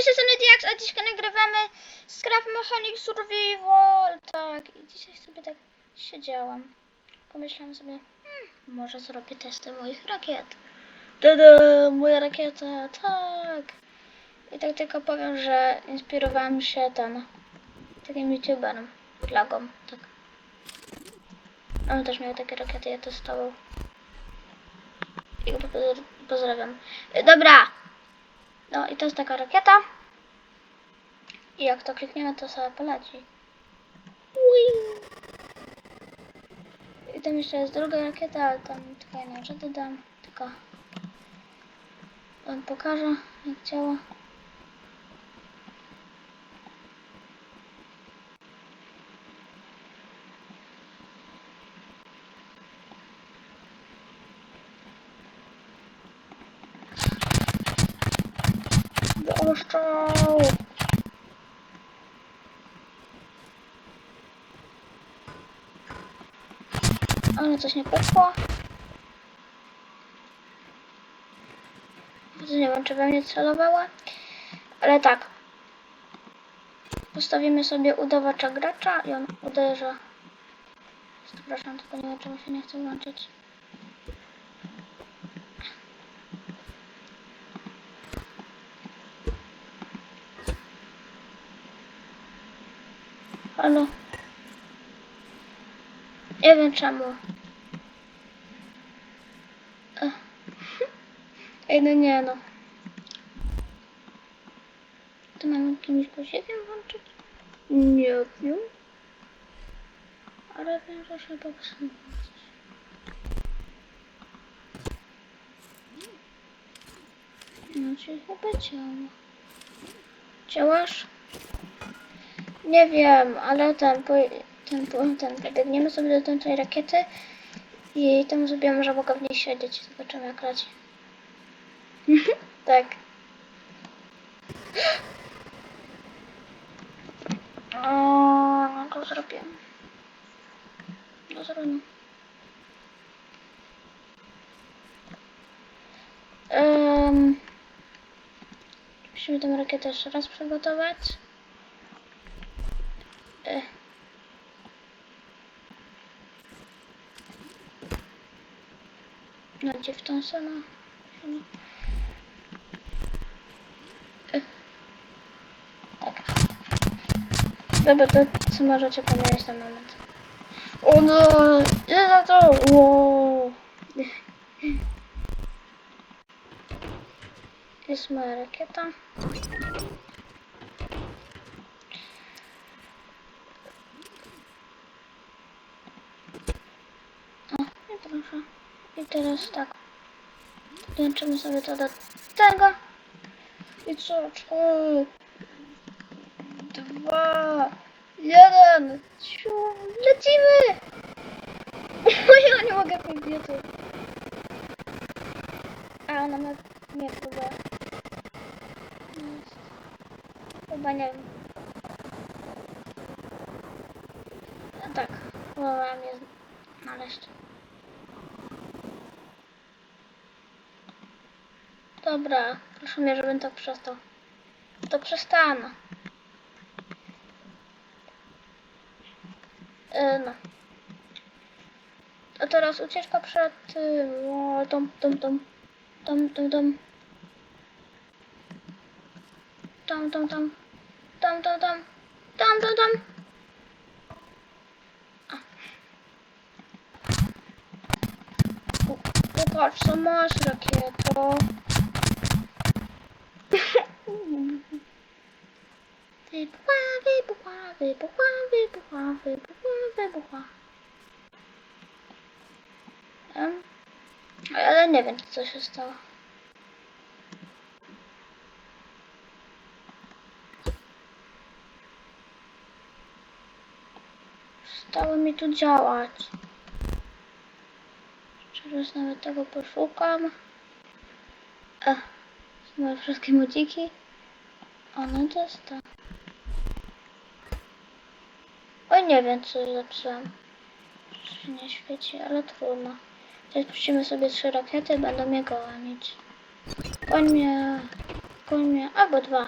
Cześć, jestem Diax, a dzisiaj nagrywamy Scrap Mechanic Survival. Tak, i dzisiaj sobie tak siedziałam. Pomyślałam sobie, hmm, może zrobię testy moich rakiet. Tada, moja rakieta, tak. I tak tylko powiem, że inspirowałam się ten, takim youtuberem, Plagą, tak. On też miał takie rakiety, ja testował. I go poz- pozdrawiam. Dobra, no i to jest taka rakieta. I jak to klikniemy, to sobie poleci. Ui. I tam jeszcze jest druga rakieta, ale tam tylko jedną rzecz dodam. Tylko on pokaże, jak działa. Oszczał! Ale coś nie poszło. Nie wiem, czy we mnie celowała. Ale tak. Postawimy sobie udawacza gracza i on uderza. Przepraszam, tylko nie wiem, czemu się nie chce włączyć. Halo. Nie wiem czemu. Ech. No nie no. To mam jakimś guzikiem włączyć? Nie wiem. Ale wiem, że się popsuło. No, czyli chyba działa. Działasz? Nie wiem, ale ten, po, ten, ten, pobiegniemy sobie do tamtej rakiety i tam sobie może mogę w niej siedzieć zobaczymy jak leci. tak. O, no to zrobię. No zrobię. Um, musimy tę rakietę jeszcze raz przygotować. Ech. No gdzie w tą stronę? Ech. Tak. Dobra, to co możecie pomyśleć na moment. O no! Nie za to! Wow. Jest moja rakieta. O, i proszę. I teraz tak. Podłączymy sobie to do tego. I co? Trzy, dwa, jeden. Ciu, lecimy! Ja nie mogę tej diety. A ona ma nie próbuje. Jest. Chyba nie wiem. No tak, próbowałam je znaleźć. Dobra, proszę mnie, żebym tak przestał. To przestanę. No. A teraz ucieczka przed tym. O, tom, tom, tom. Tom, tom, tom. Tam, tam, tam. Tam, tam, tam. Tam, tam, tam. Popatrz, co masz, rakieto. Wybuchła, wybuchła, wybuchła, wybuchła, wybuchła, wybuchła. Ale nie wiem, co się stało. Stało mi tu działać. Teraz nawet tego poszukam. Ech, znowu wszystkie modziki. O, no Oj, nie wiem, co zepsułam. Nie świeci, ale trudno. Teraz puścimy sobie trzy rakiety, będą mnie gonić. Koń mnie, koń mnie, albo dwa.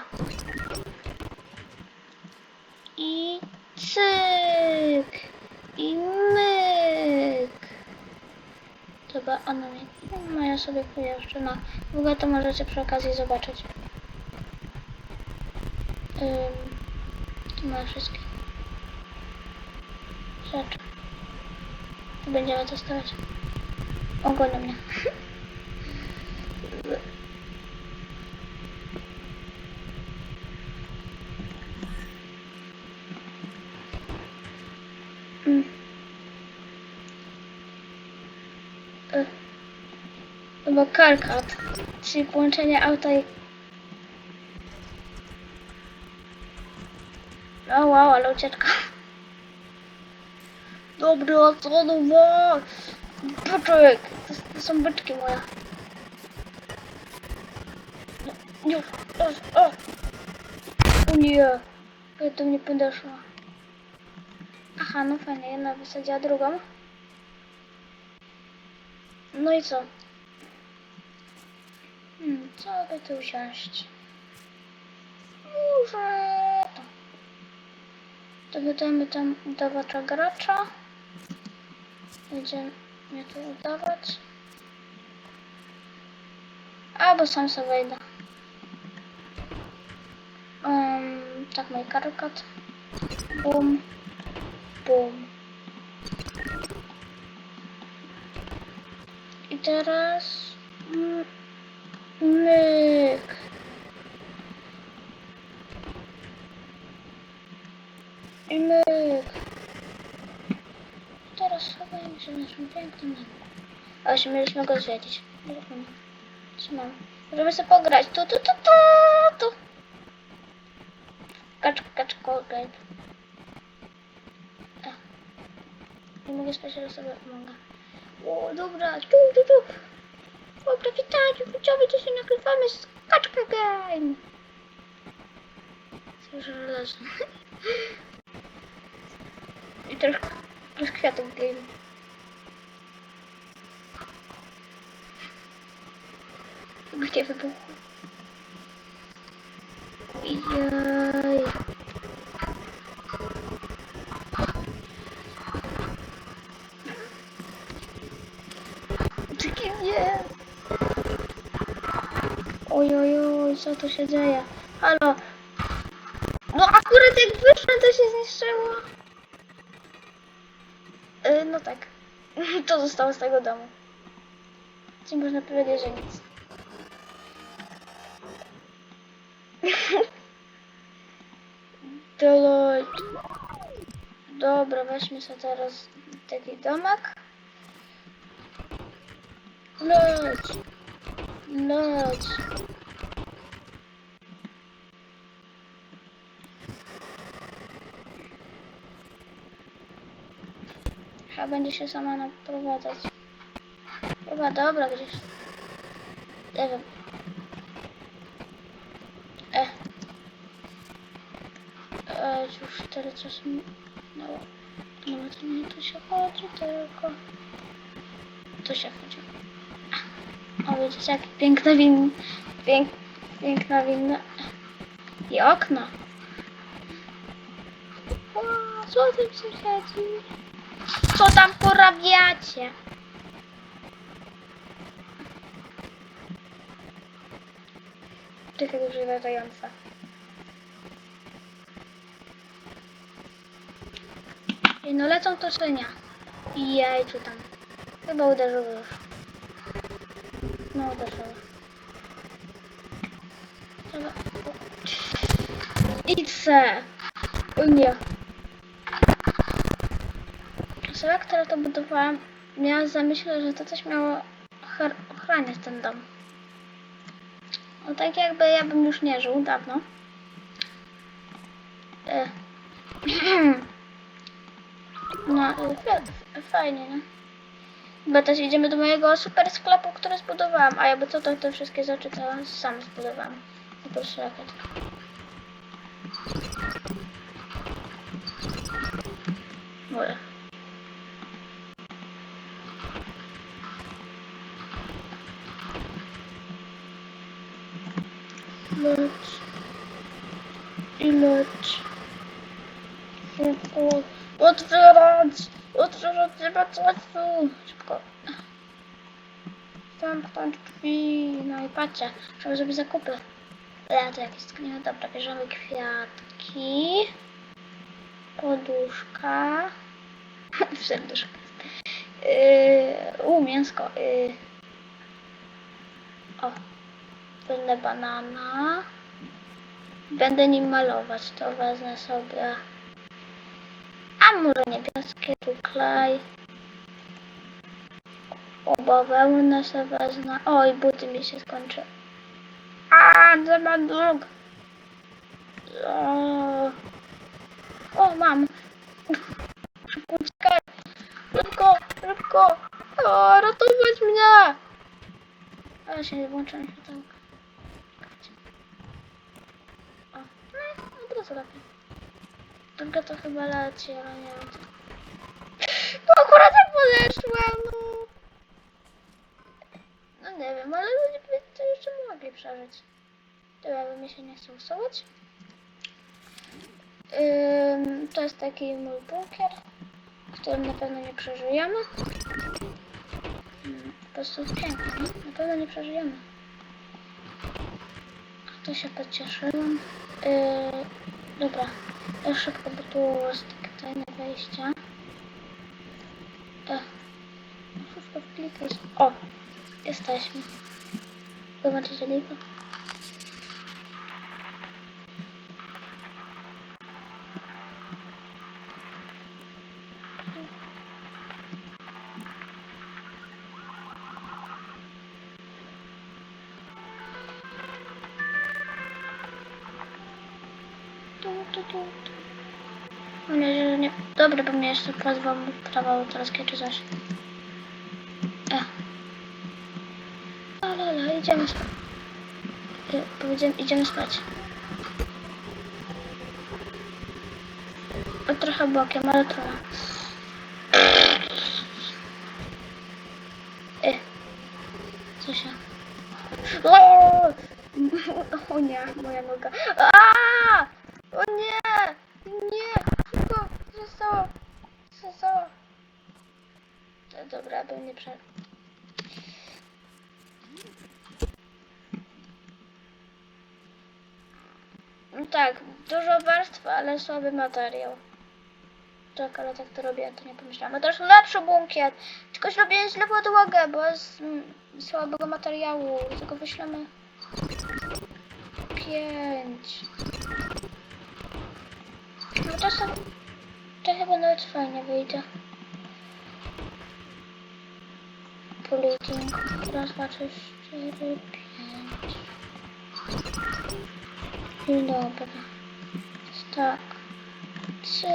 I cyk! I myk! Chyba ona mnie, no ja sobie pojeżdżę, no. W ogóle to możecie przy okazji zobaczyć. Ym, to ma wszystkie rzeczy. Tu będziemy testować. Ogonią mnie. Mm. Y, Chyba CarCat, czyli połączenie auta i... O wow, ale ucieczka. Dobra, co no! To, to są byczki moje. Nie, o, o. o nie, ja to mnie podeszła. Aha, no fajnie, jedna wysadziła drugą. No i co? Hmm, co by tu wziąć? Może to. To wydajemy tam udawacza gracza. Będziemy mnie tu udawać. Albo sam sobie wejdę. Um, tak, mój karkat. Bum. Bum. I teraz... Myk. I myk. Się w naszym pięknym. A właśnie mieliśmy go zwiedzić. Trzymam. Żeby sobie pograć. Tu, tu, tu, tu, tu. Kacz, kacz, kolgate. Nie mogę spać, sobie pomogę. O, dobra, tu, tu, tu. Dobra, witajcie, widzowie, dzisiaj nagrywamy z Kaczka Game. Co żelazne. I też z kwiatek game. Gdzie wybuchło? Jaj. Taki nie. Oj, oj, co tu się dzieje? Halo. No akurat jak wyszło, to się zniszczyło. Yy, no tak. To zostało z tego domu. Czyli można powiedzieć, że nic. Dobra, weźmy sobie teraz taki domek. Leć. Leć. Chyba będzie się sama naprowadzać. Chyba dobra gdzieś. Nie wiem. E. E, już tyle czasu. No, no to nie tu się chodzi, tylko. Tu się chodzi. O, widzicie, jak piękna winna. Pięk, piękna winna. I okno. O, co tam porabiacie? Czekaj, duże latające. No lecą to czy nie? Jajcu tam. Chyba uderzyły już. No uderzyły. Trzeba... Idź se! O nie. Osoba, która to budowała, miała zamyśle, że to coś miało ochraniać ten dom. No tak jakby ja bym już nie żył dawno. E. No, e, fa- fajnie, no. Chyba też idziemy do mojego super sklepu, który zbudowałam. A jakby co, to te wszystkie rzeczy to sam zbudowałam. Super szlaket. Może. Leć. I. Szybko. Otwierać! Otwierać, ma czasu! Szybko. Zamknąć drzwi. No i patrzcie, trzeba zrobić zakupy. Ja to jakieś skrzynki. Dobra, bierzemy kwiatki. Poduszka. Serduszka. Yy, u, mięsko. Yy. O. Będę banana. Będę nim malować, to wezmę sobie. Może niebieskie, tu klej. O, bawełnę sobie wezmę. Oj, buty mi się skończy. A, za dróg. O, o, mam. Uciekaj. Szybko, szybko. O, ratować mnie. Ale się nie włączyłem światełka. O, no, od razu lepiej. Druga to chyba leci, ale nie wiem. No akurat jak podeszłem, no. No nie wiem, ale ludzie by to jeszcze mogli przeżyć. Tyle by mi się nie chce usuwać. Ym, to jest taki mój bunkier, w którym na pewno nie przeżyjemy. Mm, Po prostu jest piękny, nie? Na pewno nie przeżyjemy. A to się pocieszyłam. Yy, dobra, szybko, bo tu jest takie tajne wejście. E, szybko wklikać. O, jesteśmy. Zobaczycie lipo. Mam nadzieję, że nie... Dobra, bo mnie jeszcze pozwał prawa autorskie czy coś. E. Ale, ale, idziemy spać. E, Powiedziałem, idziemy spać. O, trochę bokiem, ale trochę. E. Co się... O! o nie, moja noga. A! O nie! Nie! Szybko! Co się stało? Co stało? No dobra, bym nie prze... No tak, dużo warstw, ale słaby materiał. Tak, ale tak to robię, to nie pomyślałam. Też lepszy bunkier. Tylko zrobiłem źle podłogę, bo mm, słabego materiału. Tylko wyślemy pięć. No to są... To chyba nawet fajnie wyjdzie. Politing. Raz, dwa, trzy, cztery, pięć. I dobra. Tak. Cyk.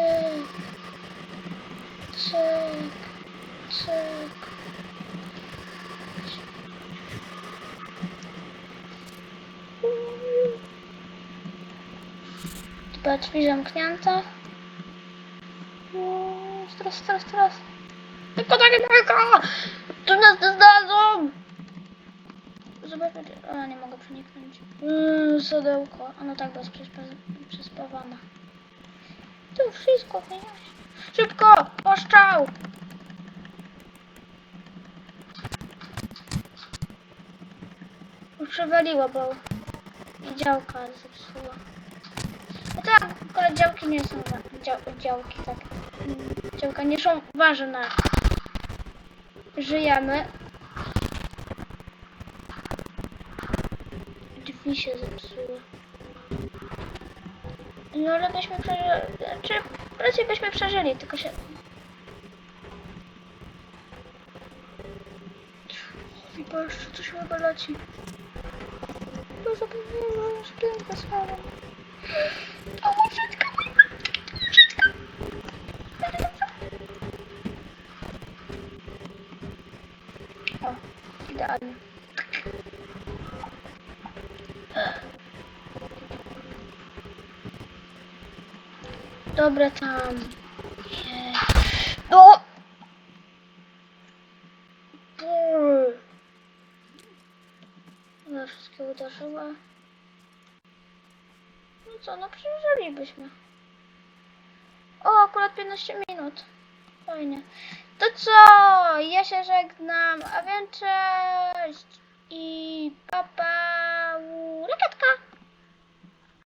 Cyk. Cyk. Dwa drzwi zamknięte. Teraz, teraz, teraz. Tylko tak daleko! Tu nas nie znajdą! Zobaczmy, czy... O, nie mogę przeniknąć. Mmm, sadełko. A no tak, przespa- przespawana. Tu wszystko wyjaśni. Szybko! Oszczał! Przewaliło, bo działka zepsuła. No tak, działki nie są dział, działki, tak. Działka nie są ważne. Żyjemy. Drzwi się zepsuły. No ale byśmy przeżyli, znaczy raczej byśmy przeżyli, tylko się... Chyba jeszcze coś chyba leci. No zapomniałem, że piękne słowo. Dobra, tam. Nie. O! Wszystkie uderzyła. No co, no przeżylibyśmy. O, akurat 15 minut. Fajnie. To co? Ja się żegnam. A więc cześć. I papa. Rakietka.